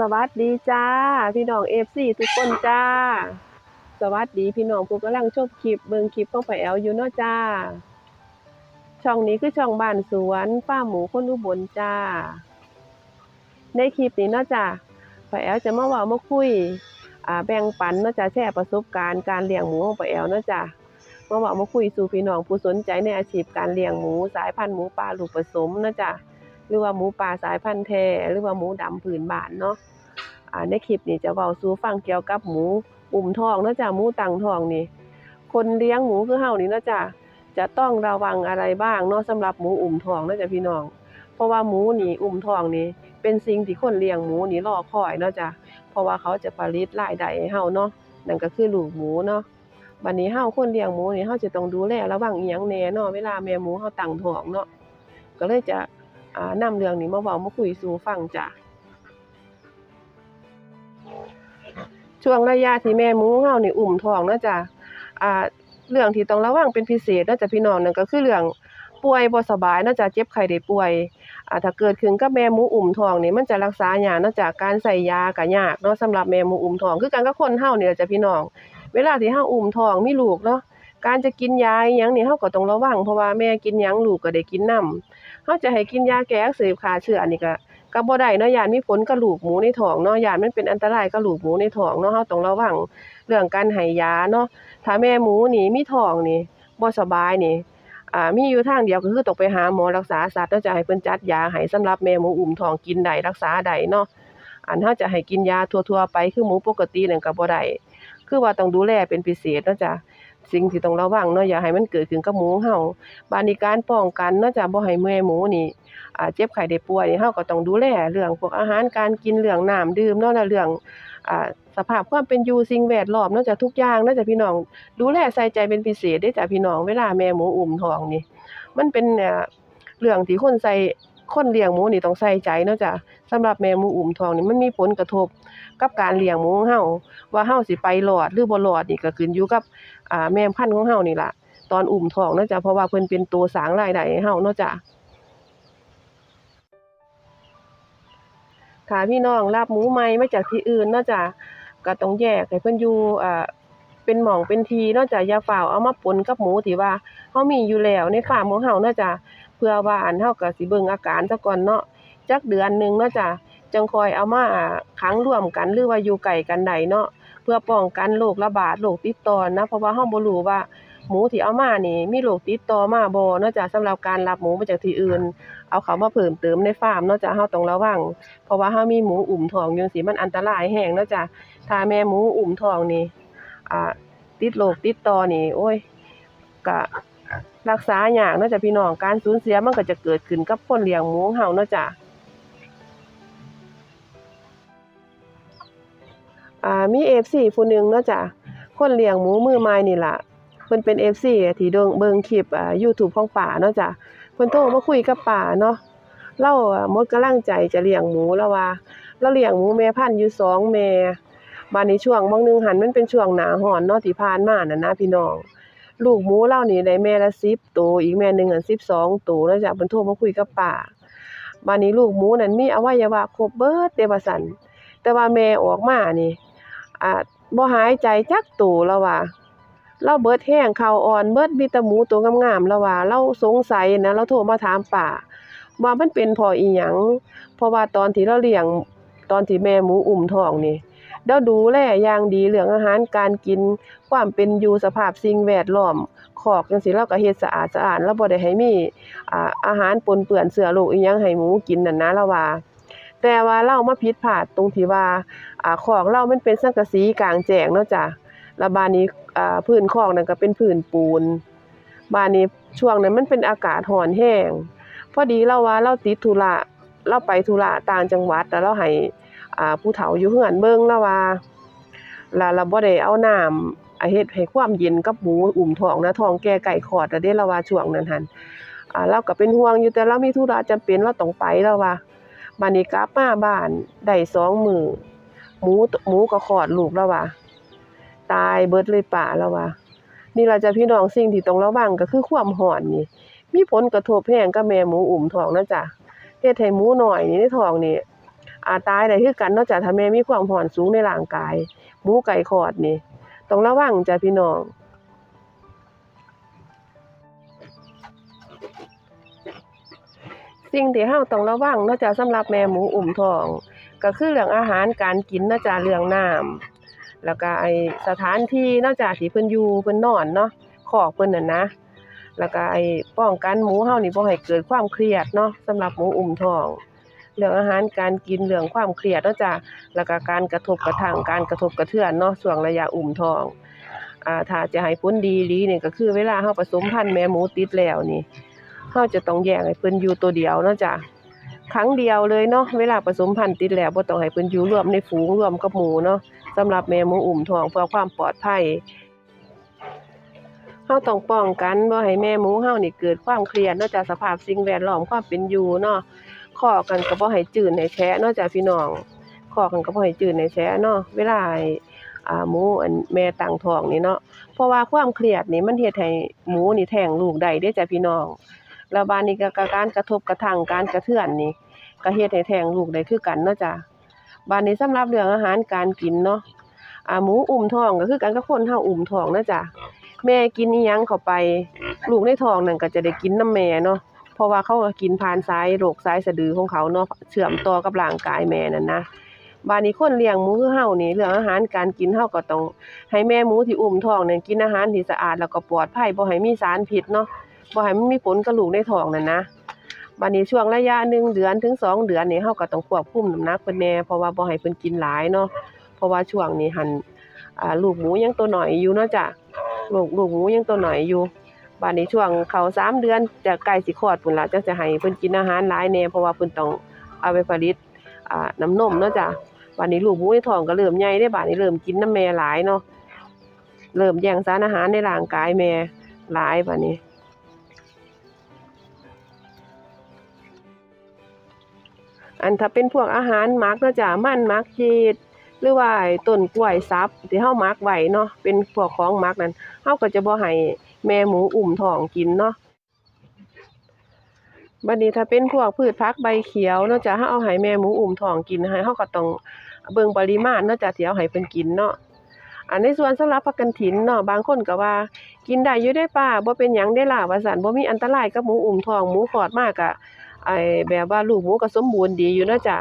สวัสดีจ้า พี่น้องเอฟซีทุกคนจ้า สวัสดีพี่น้องผู้กำลังชมคลิปเบิ่งคลิปของป้าแอลอยู่เนาะจ้า ช่องนี้คือช่องบ้านสวนป้าหมูคนอุบลจ้า ในคลิปนี้เนาะจ้าป้าแอลจะมาว่ามาคุยอ่าแบ่งปันเนาะจ้าแชร์ประสบการณ์การเลี้ยงหมูของป้าแอลเนาะจ้ามาว่ามาคุยสู่พี่น้องผู้สนใจในอาชีพการเลี้ยงหมูสายพันธุ์หมูป่าลูกผสมเนาะจ้า หรือว่าหมูป่าสายพันธุ์แท้หรือว่าหมูดำผืนบานเนาะอ่าในคลิปนี้จะเว้าสู่ฟังเกี่ยวกับหมูอุ่มทองเนาะจ้ะหมูตังทองนี่ คนเลี้ยงหมูคือเฮานี่เนาะจ้ะจะต้องระวังอะไรบ้างเนาะสำหรับหมูอุ่มทองเนาะจ้ะพี่น้อง เพราะว่าหมูนี่อุ่มทองนี่เป็นสิ่งที่คนเลี้ยงหมูนี่รอคอยเนาะจ้ะเพราะว่าเขาจะผลิตรายได้ให้เฮาเนาะนั่นก็คือลูกหมูเนาะบัดนี้เฮาคนเลี้ยงหมูนี่เฮาจะต้องดูแลระวังอีหยังแหน่เนาะเวลาแม่หมูเฮาตั้งท้องเนาะก็เลยจะ นำเรื่องนี้มาเว้ามาคุยสู่ฟังจ้ะช่วงระยะที่แม่หมูเฮานี่อุ้มท้องนะจ้ะอ่าเรื่องที่ต้องระวังเป็นพิเศษนะจ้ะพี่น้องนั่นก็คือเรื่องป่วยบ่สบายนะจ้ะเจ็บไข้ได้ป่วยอ่าถ้าเกิดขึ้นกับแม่หมูอุ้มท้องนี่มันจะรักษายากนะจ้ะการใส่ยาก็ยากเนาะสำหรับแม่หมูอุ้มท้องคือกันกับคนเฮานี่จ้ะพี่น้อง เวลาที่เฮาอุ้มท้องมีลูกเนาะ การจะกินยาอิหยังนี่เฮาก็ต้องระวังเพราะว่าแม่กินหยังลูกก็ได้กินนำเฮาจะให้กินยาแก้อักเสบฆ่าเชื้ออันนี้ก็ก็บ่ได้เนาะยานมีผลกับลูกหมูในท้องเนาะยานมันเป็นอันตรายกับลูกหมูในท้องเนาะเฮาต้องระวังเรื่องการให้ยาเนาะถ้าแม่หมูนี่มีท้องนี่บ่สบายนี่อ่ามีอยู่ทางเดียวก็คือต้องไปหาหมอรักษาสัตว์เนาะจะให้เพิ่นจัดยาให้สำหรับแม่หมูอุ้มท้องกินได้รักษาได้เนาะอันเฮาจะให้กินยาทั่วๆไปคือหมูปกตินั่นก็บ่ได้คือว่าต้องดูแลเป็นพิเศษเนาะจ้ะ สิ่งที่ต้องระวังเนาะอย่าให้มันเกิดขึ้นกับหมูเฮาบานี้การป้องกันเนาะจ้ะบ่ให้แม่หมูนี่อ่าเจ็บไข้ได้ป่วยนี่เฮาก็ต้องดูแลเรื่องพวกอาหารการกินเรื่องน้ำดื่มเนาะและเรื่องอ่าสภาพความเป็นอยู่สิ่งแวดล้อมเนาะจ้ะทุกอย่างเนาะจ้ะพี่น้อง ดูแลใส่ใจเป็นพิเศษเด้จ้ะพี่น้องเวลาแม่หมูอุ้มท้องนี่ มันเป็นเอ่อเรื่องที่คนใส่ คนเลี้ยงหมูนี่ต้องใส่ใจเนาะจ้ะสำหรับแม่หมูอุ้มท้องนี่มันมีผลกระทบกับการเลี้ยงหมูของเฮาว่าเฮาสิไปรอดหรือบ่รอดนี่ก็ขึ้นอยู่กับอ่าแม่พันธุ์ของเฮานี่ล่ะ ตอนอุ้มท้องเนาะจ้ะเพราะว่าเพิ่นเป็นตัวสร้างรายได้ให้เฮาเนาะจ้ะถ้าพี่น้องรับหมูใหม่มาจากที่อื่นเนาะจ้ะก็ต้องแยกให้เพิ่นอยู่อ่าเป็นหม่องเป็นทีเนาะจ้ะอย่าฝ้าวเอามาปนกับหมูที่ว่าเฮามีอยู่แล้วในฟาร์มของเฮาเนาะจ้ะ เพื่อว่าอันเฮาก็สิเบิ่งอาการซะก่อนเนาะจักเดือนหนึ่งเนาะจ้ะจังคอยเอามาขังรวมกันหรือว่าอยู่ใกล้กันได้เนาะเพื่อป้องกันโรคระบาดโรคติดต่อนะ เพราะว่าเฮาบ่รู้ว่าหมูที่เอามานี่มีโรคติดต่อมาบ่เนาะจ้ะสำหรับการรับหมูมาจากที่อื่น เอาเขามาเพิ่มเติมในฟาร์มเนาะจ้ะเฮาต้องระวัง เพราะว่าเฮามีหมูอุ้มท้องจังซี่มันอันตรายแฮงเนาะจ้ะถ้าแม่หมูอุ้มท้องนี่อ่าติดโรคติดต่อนี่ โอ้ยก็ รักษายากนาะจ้ะพี่น้องการสูญเสียมันก็จะเกิดขึ้นกับคนเลี้ยงหมูของเฮาเนาะจ้ะอ่ามี FC ผู้หนึ่งเนาะจ้ะคนเลี้ยงหมูมือใหม่นี่ล่ะเพิ่นเป็น FC ที่เดิงเบิงคลิปอ่า YouTube ของป้าเนาะจ้ะเพิ่นโทรมาคุยกับป้าเนาะเราหมดกำลังใจจะเลี้ยงหมูแล้วว่าเราเลี้ยงหมูแม่พันธุ์อยู่สองแม่บัดนี้ช่วงบางนึงหันมันเป็นช่วงหนาร้อนเนาะที่ผ่านมานั่นนะพี่น้อง ลูกหมูเรานี่ได้แม่ละ10ตัวอีกแม่หนึ่งอัน12ตัวนะจ้ะเพิ่นโทรมาคุยกับป้าบัดนี้ลูกหมูนั่นมีอวัยวะครบเบิดเด้ว่าซั่นแต่ว่าแม่ออกมานี่อ่าบ่หายใจจักตัวแล้วว่าเราเบิดแห้งเข้าอ่อนเบิดมีต่หมูตัวงามๆแล้วว่า เราสงสัยนะเราโทรมาถามป้าว่ามันเป็นพราะอีหยังเพราะว่าตอนที่เราเลี้ยงตอนที่แม่หมูอุ้มท้องนี่ เราดูแลอย่างดีเรื่องอาหารการกิน ความเป็นอยู่สภาพสิ่งแวดล้อมคอกจังซี่เราก็เฮ็ดสะอาดสะอาดเราบ่ได้ให้มีอ่าอาหารปนเปื้อนเชื้อโรคอีหยังให้หมูกินนั่นนะเราว่าแต่ว่าเรามาผิดพลาดตรงที่ว่าอ่าคอกเรามันเป็นสังกะสีกลางแจ้งเนาะจ้ะแล้วบ้านนี้อ่าพื้นคอกนั่นก็เป็นพื้นปูนบ้านนี้ช่วงนั้นมันเป็นอากาศร้อนแห้งพอดีเราว่าเราติดธุระเราไปธุระต่างจังหวัดแล้วเราให้ อ่าผู้เฒ่าอยู่เฮือนเบิ่งแล้วว่าแล้วเราบ่ได้เอาน้ำอ่าเฮ็ดให้ความเย็นกับหมูอุ้มท้องนะท้องแก่ไก่คลอดแล้วเด้เราว่าช่วงนั้นหั่นอ่าเราก็เป็นห่วงอยู่แต่เรามีธุระจำเป็นเราต้องไปแล้วว่าบัดนี้กลับมาบ้านได้สองมื้อหมูหมูก็คลอดลูกแล้วว่าตายเบิดเลยป่าแล้วว่านี่ล่ะจ้ะพี่น้องสิ่งที่ต้องระวังก็คือความร้อนนี่มีผลกระทบแรงกับแม่หมูอุ้มท้องนะจ้ะเฮ็ดให้หมูหน้อยนี่ในท้องนี่ อาจตายได้คือกันนาะจ้ะถ้าแม่มีความร้อนสูงในร่างกายหมูไก่คอดนี่ต้องระวังจ้ะพี่น้องสิ่งที่เฮาต้องระวังนาะจ้ะสำหรับแม่หมูอุ้มท้อง ก็คือเรื่องอาหารการกินนาะจ้ะเรื่องน้ำแล้วก็ไอสถานที่นาะจ้ะที่เพิ่นอยู่เพิ่นนอนเนาะคอกเพิ่นน่ะนะ แล้วก็ไอป้องกันหมูเฮานี่บ่ให้เกิดความเครียดเนาะสำหรับหมูอุ้มท้อง เรื่องอาหารการกินเรื่องความเครียดเนาะจ้ะแล้วก็การกระทบกระทั่งการกระทบกระเทือนเนาะช่วงระยะอุ้มท้องอ่าถ้าจะให้ผลดีอีหลีนี่ก็คือเวลาเฮาผสมพันธุ์แม่หมูติดแล้วนี่เฮาจะต้องแยกให้เพิ่นอยู่ตัวเดียวเนาะจ้ะครั้งเดียวเลยเนาะเวลาผสมพันธุ์ติดแล้วบ่ต้องให้เพิ่นอยู่รวมในฝูงรวมกับหมูเนาะสำหรับแม่หมูอุ้มท้องเพื่อความปลอดภัยเฮาต้องป้องกันบ่ให้แม่หมูเฮานี่เกิดความเครียดเนาะจากสภาพสิ่งแวดล้อมความเป็นอยู่เนาะ ข้อกันก็บ่ให้จืดให้แฉะนาะจ้ะพี่น้องข้อกันก็บ่ให้จืดให้แฉะเนาะเวลาให้อ่าหมูอันแม่ตั้งทองนี่เนาะเพราะว่าความเครียดนี่มันเฮ็ดให้หมูนี่แทงลูกได้เด้จ้ะพี่น้องแล้วบาดนี้ก็การกระทบกระทั่งการกระเทือนนี่ก็เฮ็ดให้แทงลูกได้คือกันเนาะจ้ะบาดนี้สำหรับเรื่องอาหารการกินเนาะอ่าหมูอุ้มท้องก็คือกันกับคนเฮาอุ้มท้องเนาะจ้ะแม่กินอิหยังเข้าไป ลูกในท้องนั่นก็จะได้กินน้ำแม่เนาะ เพราะว่าเขาก็กินผ่านสายโรคสายสะดือของเขาเนาะเชื่อมต่อกับร่างกายแม่นั่นนะบาดนี้คนเลี้ยงหมูคือเฮานี่เรื่องอาหารการกินเฮาก็ต้องให้แม่หมูที่อุ้มท้องนั่นกินอาหารที่สะอาดแล้วก็ปลอดภัยบ่ให้มีสารพิษเนาะบ่ให้มันมีผลกับลูกในท้องนั่นนะบาดนี้ช่วงระยะหนึ่งเดือนถึงสองเดือนนี่เฮาก็ต้องควบคุมน้ำหนักเพิ่นแน่เพราะว่าบ่ให้เพิ่นกินหลายเนาะเพราะว่าช่วงนี้หันลูกหมูยังตัวหน้อยอยู่เนาะจ้ะลูกลูกหมูยังตัวหน่อยอยู่ บัดนี้ช่วงเขาสามเดือนจะใกล้สิคลอดพุ่นละจังจะให้เพิ่นกินอาหารหลายแน่เพราะว่าเพิ่นต้องเอาไปผลิตอ่าน้ำนมเนาะจ้ะบัดนี้ลูกมูในท้องก็เริ่มใหญ่ได้บัดนี้เริ่มกินน้ำแม่หลายเนาะเริ่มแย่งสารอาหารในร่างกายแม่หลายบัดนี้อันถ้าเป็นพวกอาหารมักเนาะจ้ะมันมักชีสหรือว่าต้นกล้วยซับที่เฮามักไว้เนาะเป็นพวกของมักนั้นเฮาก็จะบ่ให้ แม่หมูอุ่มท้องกินเนาะบัดนี้ถ้าเป็นพวกพืชพักใบเขียวเนาะจ้ะเฮาเอาให้แม่หมูอุ่มท้องกินให้เฮาก็ต้องเบิ่งปริมาณเนาะจ้ะที่เอาให้เพิ่นกินเนาะอันในส่วนสำหรับผักกันถินเนาะบางคนก็ว่า กินได้อยู่ได้ป้าบ่เป็นหยังได้ล่ะว่าซั่นบ่มีอันตรายกับหมูอุ่มท้องหมูขอดมากอะ ไอ้แบบว่าลูกหมูก็สมบูรณ์ดีอยู่นะจ้ะ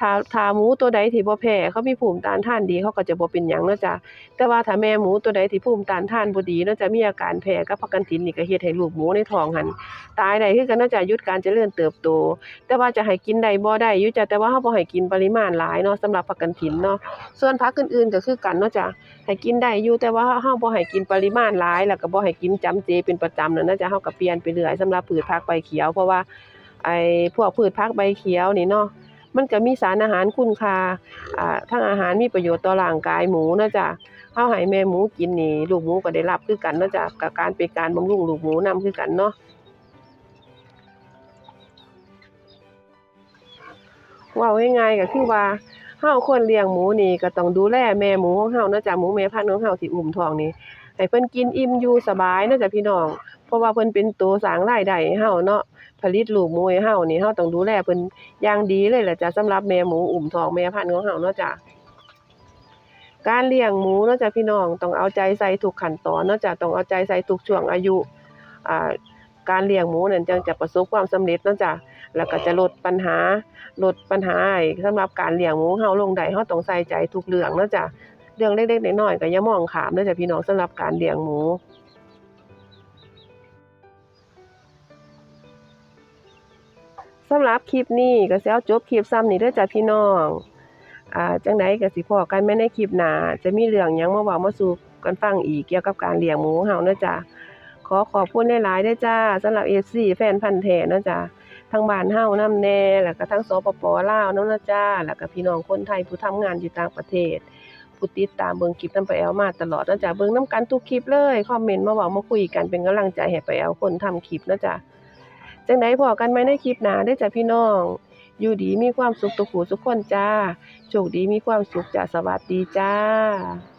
ถ้าถ้าหมูตัวใดที่บ่แพ้เขามีภูมิต้านทานดีเขาก็จะบ่เป็นหยังเนาะจ้ะแต่ว่าถ้าแม่หมูตัวใดที่ภูมิต้านทานบ่ดีเนาะจ้ะมีอาการแพ้กับพักกันตินนี่ก็เฮ็ดให้ลูกหมูในท้องหันตายได้คือกันเนาะจ้ะหยุดการเจริญเติบโต แต่ว่าจะให้กินได้บ่ได้อยู่จ้ะแต่ว่าเฮาบ่ให้กินปริมาณหลายเนาะสำหรับพักกันตินเนาะส่วนผักอื่นๆก็คือกันเนาะจ้ะให้กินได้อยู่แต่ว่าเฮาบ่ให้กินปริมาณหลายแล้วก็บ่ให้กินจำเจเป็นประจำนั่นนะจ้ะเฮาก็เปลี่ยนไปเรื่อยสำหรับพืชผักใบเขียวเพราะว่า ไอ้พวกพืชผักใบเขียวนี่เนาะมันก็มีสารอาหารคุณค่าอ่าทั้งอาหารมีประโยชน์ต่อร่างกายหมูนะจ้ะเฮาให้แม่หมูกินนี่ลูกหมูก็ได้รับคือกันนะจ้ะกับการเป็นการบำรุงลูกหมูนํคือกันเนาะว้าง่ายๆก็คือว่าเฮาควรเลี้ยงหมูนี่ก็ต้องดูแลแม่หมูของเฮานะจ้ะหมูแม่พันธุ์ของเฮาที่อุ้มท้องนี่ให้เพิ่นกินอิ่มอยู่สบายนะจ้ะพี่น้อง เพราะว่าเพิ่นเป็นตัวสร้างรายได้ให้เฮาเนาะผลิตลูกหมูให้เฮานี่เฮาต้องดูแลเพิ่นอย่างดีเลยแหละจ้ะสำหรับแม่หมูอุ้มท้องแม่พันธุ์ของเฮาเนาะจ้ะการเลี้ยงหมูเนาะจ้ะพี่น้องต้องเอาใจใส่ทุกขั้นตอนเนาะจ้ะต้องเอาใจใส่ทุกช่วงอายุอ่าการเลี้ยงหมูนั่นจึงจะประสบความสำเร็จเนาะจ้ะแล้วก็จะลดปัญหาลดปัญหาไอ้สำหรับการเลี้ยงหมูเฮาลงได้เฮาต้องใส่ใจทุกเรื่องเนาะจ้ะเรื่องเล็กๆน้อยๆก็อย่ามองข้ามเด้อจ้ะพี่น้องสำหรับการเลี้ยงหมู สำหรับคลิปนี้ก็สิเอาจบคลิปซ้ำนี้เด้อจ้ะพี่น้องอ่าจังไดก็สิพอกันแม่ในคลิปหน้าจะมีเรื่องหยังมาเว้ามาสู่กันฟังอีกเกี่ยวกับการเลี้ยงหมูเฮาเนาะจ้ะขอขอบคุณหลายๆเด้อจ้าสำหรับ FC แฟนพันธุ์แท้เนาะจ้ะทั้งบ้านเฮานำแน่แล้วก็ทั้งสปปลาวนำนะจ้าแล้วก็พี่น้องคนไทยผู้ทำงานอยู่ต่างประเทศผู้ติดตามเบิ่งคลิปนำไปแอลมาตลอดเนะจ้ะเบิ่งนํกันทุกคลิปเลยคอมเมนต์มาเว้ามาคุยกันเป็นกำลังใจให้ไปแอลคนทำคลิปเนะจ้ะ จังไดพอกันไหมในคลิปหนาได้จ้ะพี่น้อง อยู่ดีมีความสุขตุกหูสุกคนจ้าโชคดีมีความสุขจ้าสวัสดีจ้า